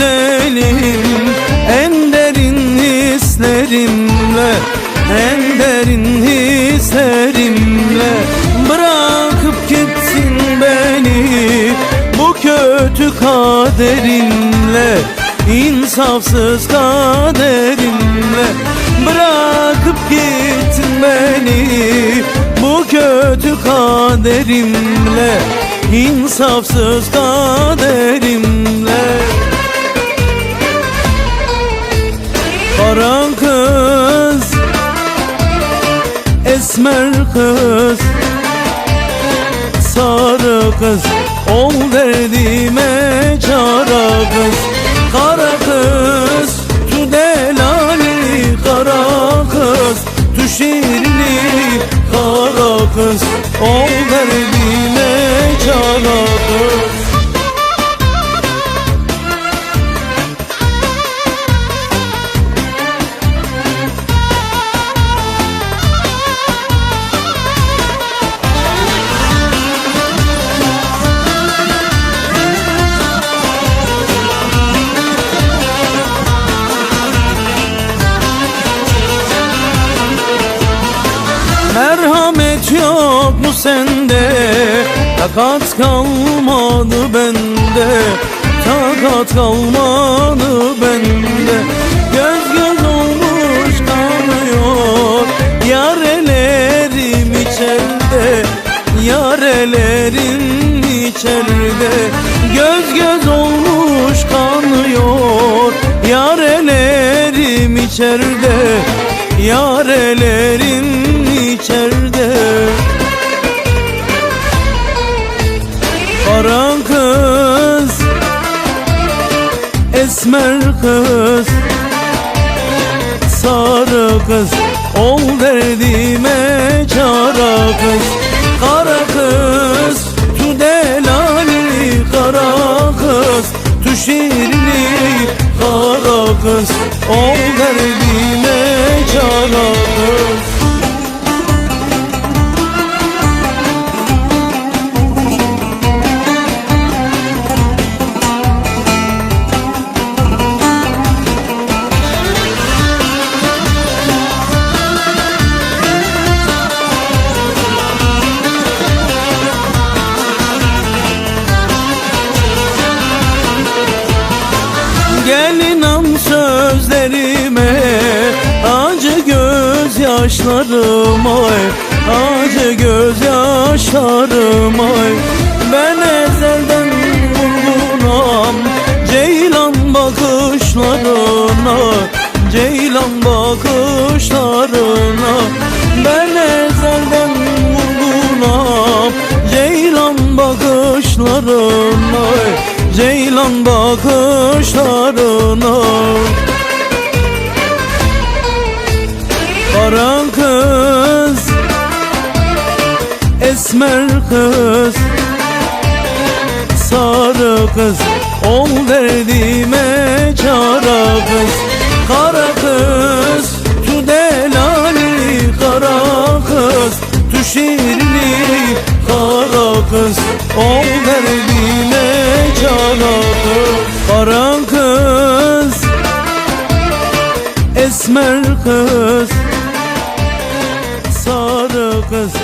güzelim En derin hislerimle En derin hislerimle Bırakıp gitsin beni Bu kötü kaderimle İnsafsız kaderimle Bırakıp gittin beni Bu kötü kaderimle insafsız kaderimle. Kız. Ol derdime çara kız. Kara kız Tu delali kara kız. Tu şiirli kara kız. Ol derdime sende Takat kalmadı bende Takat kalmadı bende. Göz göz olmuş kanıyor Yarelerim içeride Yarelerim içeride. Göz göz olmuş kanıyor Yarelerim içeride Yarelerim içeride Esmer kız Sarı kız Ol derdime çara kız. Kara kız Tu delali kara kız. Tu şiirli kara kız Ol derdime çara kız sözlerime Acı gözyaşlarım ay Acı gözyaşlarım ay Ben ezelden vurgunam Ceylan bakışlarına Ceylan bakışlarına. Ben ezelden vurgunam Ceylan bakışlarına Ceylan bakışlarına Esmer kız. Sarı kız. Ol derdime çara kız. Kara kız. Tu delali kara kız. Tu şiirli kara kız. Ol derdime çara kız. Kara kız. Esmer kız. Sarı kız